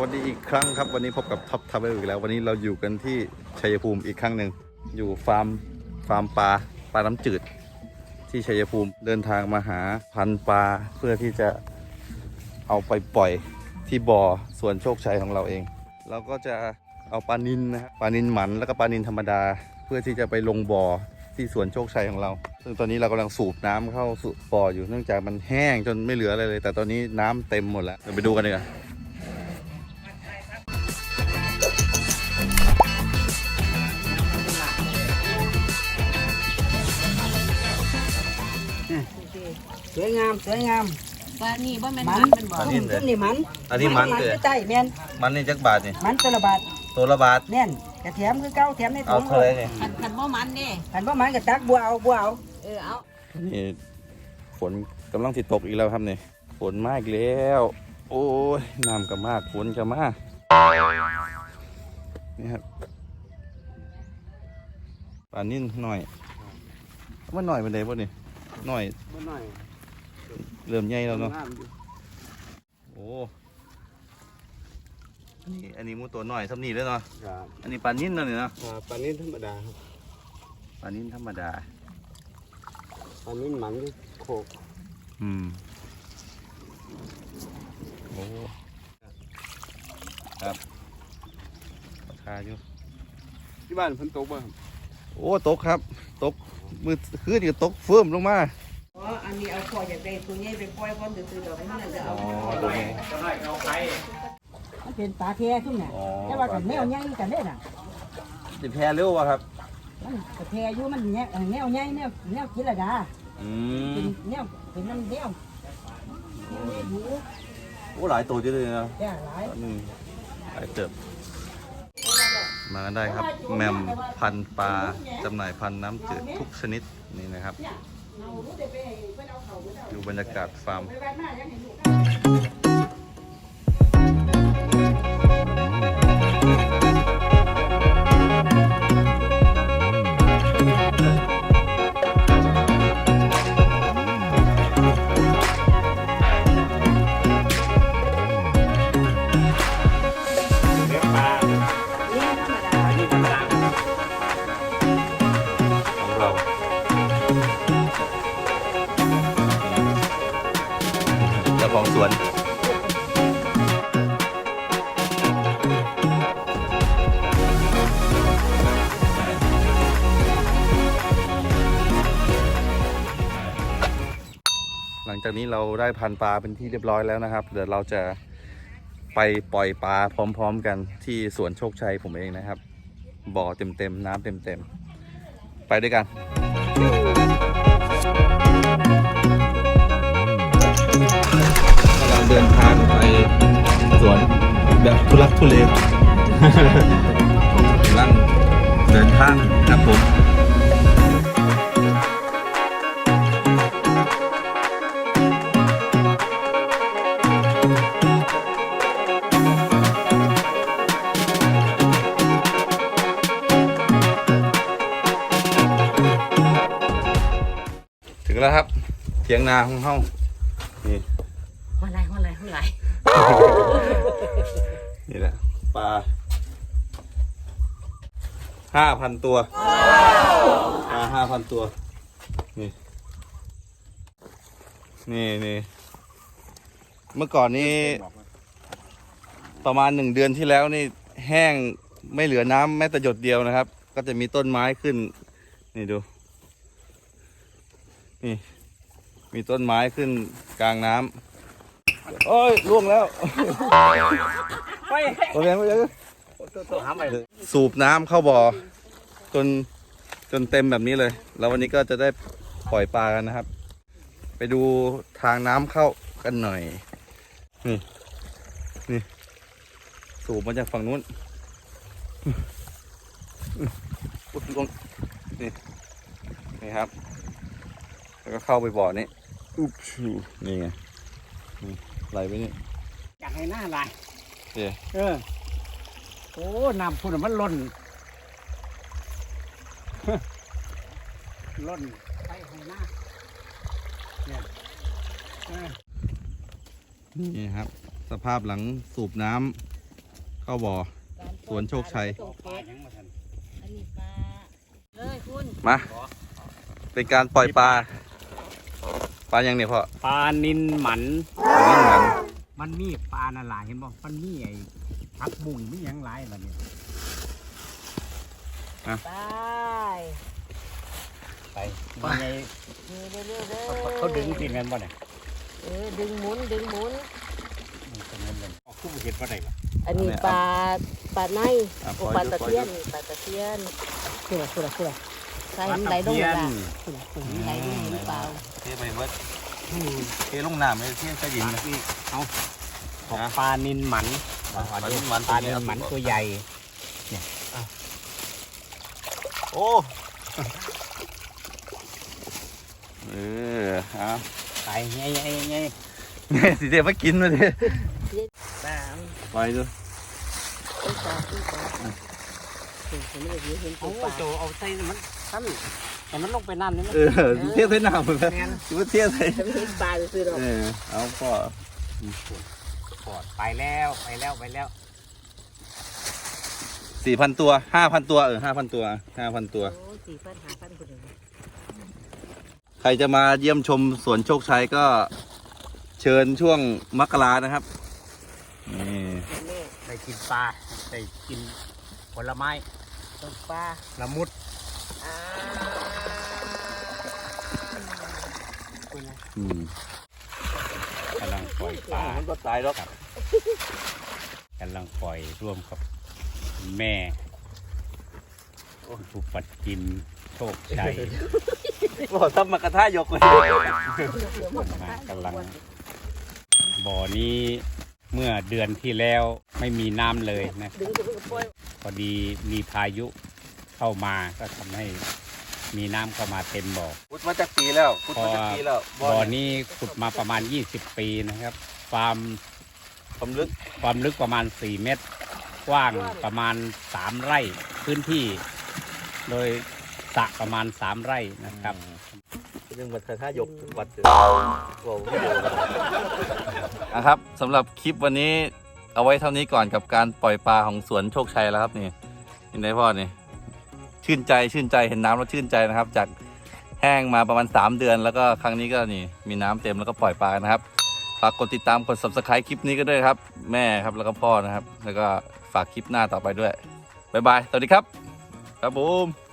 วัสวัสดีอีกครั้งครับ วันนี้พบกับท็อปทาวเวอร์อีกแล้ว วันนี้เราอยู่กันที่ชัยภูมิอีกครั้งหนึ่งอยู่ฟาร์มฟาร์มปลาปลาน้ำจืด ที่ชัยภูมิเดินทางมาหาพันปลาเพื่อที่จะเอาไปปล่อยที่บ่อสวนโชคชัยของเราเอง เราก็จะเอาปลานินนะปลานินหมันแล้วก็ปลานินธรรมดา เพื่อที่จะไปลงบ่อที่สวนโชคชัยของเรา ซึ่งตอนนี้เรากำลังสูบน้ำเข้าสู่บ่ออยู่เนื่องจากมันแห้งจนไม่เหลืออะไรเลย แต่ตอนนี้น้ำเต็มหมดแล้วเดี๋ยวไปดูกันเลยอ่ วยงามสวยงามปลานี่ว่าแม่นมัมันนเป็นบ่อปลานิ่ซุ่มเลยซุ่มนี่มันอันนี้มันมันเลยคือใต้แม่นมันนี่จักบาทนี่มันตัวละบาทตัวละบาทแน่นกระเทียมคือเก้าเทียมในถุเอางเท่าไหรนี่คันคันบ่มันเด้อันว่ามันก็ตักบัวเอาบัวเอาเออเอานี่ฝนกำลังติดตกอีกแล้วครับนี่ฝนมากอีกแล้ว โอ้ยน้ำก็มากฝนก็มากนี่ครับปลานิ่นหน่อยมันหน่อยเป็นไงบ่นี่หน่อยบ่น้อย เริ่มใหญ่แล้วเนาะงามอยู่โอ้อันนี้อันนี้หมูตัวหน่อยสำนีเลยเนาะครับอันนี้ปลานิ่นเนาะนี่เนาะอ่าปลานิ่ธรรมดาครับปลานิ่นธรรมดาปลานิ่หมันที่โคกอืมโอ้ครับราคาอยู่ที่บ้านเพิ่นตกบ่ครับโอ้ตกครับ ตกมือคืนก็ตกเฟิ่มลงมา อ๋อ อันนี้เอาคออยากได้ตัวใหญ่ไปปล่อยก่อนซื้อๆดอกมันจะอ๋เอาอดูไงมันเป็นปลาแค่ขึ้นน่ะ อ๋อ แต่ว่ากันแนวใหญ่กันเด้น่ะจะแพ้เร็ววะครับ มันกระแทอยู่มันแนวแนวใหญ่แนวแนวกินละดา อืเป็นมแนวเป็นน้ำแนวแนวใหญ่อยู่โอ้หลายตัวเยอะเลยนะแย่หลาย อืมหลายเติบ มากันได้ครับ แมมพันธุ์ปลาจำหน่ายพันธุ์น้ำจืดทุกชนิดนี่นะครับ ดูบรรยากาศฟาร์มเลี้ยง งจากนี้เราได้พันปลาเป็นที่เรียบร้อยแล้วนะครับ เดี๋ยวเราจะไปปล่อยปลาพร้อม ๆ กันที่สวนโชคชัยผมเองนะครับ บ่อเต็มๆน้ำเต็มๆ ไปด้วยกันกำลังเดินทางไปสวนแบบทุลักทุเลกำลังเดินทาง แล้วครับเถียงนาของเฮานี่หัวไหลหัวไหลหัวไหลนี่แหละปลาห้าพันตัวปลาห้าพันตัว นี่นี่นี่เมื่อก่อนนี้ประมาณหนึ่งเดือนที่แล้วนี่แห้งไม่เหลือน้ำแม้แต่หยดเดียวนะครับ ก็จะมีต้นไม้ขึ้น นี่ดู นี่ มีต้นไม้ขึ้นกลางน้ำโอ้ยล่วงแล้วไปโอเคไม่เยอะตัวหาใหม่เลยสูบน้ำเข้าบ่อ จนจนเต็มแบบนี้เลย แล้ววันนี้ก็จะได้ปล่อยปลากันนะครับ ไปดูทางน้ำเข้ากันหน่อย นี่ นี่ สูบมาจากฝั่งนู้นอุ๊ยลงนี่นี่ครับ แล้วก็เข้าไปบ่อนี้อุ๊บชูนี่ไงนี่ไหลไปนี่อยากให้หน้าลายเดี๋ยวเออโอ้น้ำพุ่นมันล้นล้นไปให้หน้าเนี่ยเออนี่ครับ สภาพหลังสูบน้ำเข้าบ่อสวนโชคชัยปลายังมาทันอันนี้ปลาเลยคุณมา เป็นการปล่อยปลา ปลายังเนี่ยพ่อปลานินหมันปลานิ่งหมันมันมีปลาน่ะหลายเห็นบ่มันมีไอ้พักบุ้งมีหยังหลายบัดนี้ไปไปมันไงเร็วเร็วเร็วเขาเขาดึงที่แม่นบ่เนี่ยเออดึงหมุนดึงหมุน มันเป็นเงินเลยอ๋อคือบ่เห็นบ่ได้ล่ะอันนี้ปลาปลาในอะโอ้ปปล่ลาอยตะดูเพียนปล่อยดูปลาตะเพียนคุระคุระคุระใส่มันไหลลงเลยล่ะคุระคุระมันไหลลงหรือเปล่าเทไปเบิดเทลงน้ำไม่เทใต้ดินนะเอาของปลานินหมันปลานิลหมันปลานินหมันตัวใหญ่โอ้เออเอาใส่ไงไงไงเนี่ยสิเดี๋ยวมากินมาดิปลาไปดู ไอ้ปลาไอ้ปลาเห็นเห็นเลยเห็นโอ้ตัวปลาโจเอาใส่มันสั้นแต่มันลงไปน้ำนี่มันเออเทียบใส่น้ำหมดแล้วแม่นคิดว่าเทียบใส่จะไม่เห็นปลาซื้อหรอกเออเอาพ่อปอดไปแล้วไปแล้วไปแล้วสี่พันตัวห้าพันตัวเออห้าพันตัวห้าพันตัวโอ้สี่พันห้าพันคนเดียวใครจะมาเยี่ยมชมสวนโชคชัยก็เชิญช่วงมกรานะครับนี่แม่ได้กินปลาได้กินผลไม้ ตกปลาละมุดอ่าอืมกำลังปล่อยปลามันก็ตายแล้วกำลังปล่อยร่วมกับแม่ผู้ปัดกินโชคชัยบอกทำมากระทะยกเลยกำลัง บ่อนี้เมื่อเดือนที่แล้วไม่มีน้ำเลยนะดึงดึงปล่ อยพอดีมีพายุเข้ามาก็ทำให้มีน้ำเข้ามาเต็มบ่อ พุดมาจากปีแล้วพุดมาจากปีแล้วบ่อนี้ขุดมาประมาณ 20 ปีนะครับ ความความลึกความลึกประมาณ 4 เมตร กว้างประมาณ 3 ไร่พื้นที่ โดยสระประมาณ 3 ไร่นะครับ เรื่องบัตรท่ายกวัดบอกไม่ดูนะครับสำหรับคลิปวันนี้ เอาไว้เท่านี้ก่อนกับการปล่อยปลาของสวนโชคชัยแล้วครับนี่เห็นไหมพ่อนี่ชื่นใจชื่นใจเห็นน้ำแล้วชื่นใจนะครับ จากแห้งมาประมาณ 3 เดือน แล้วก็ครั้งนี้ก็นี่มีน้ำเต็มแล้วก็ปล่อยปลานะครับฝากกดติดตามกด subscribe คลิปนี้ก็ด้วยครับ แม่ครับแล้วก็พ่อนะครับ แล้วก็ฝากคลิปหน้าต่อไปด้วยบ๊ายบายสวัสดีครับ ครับผม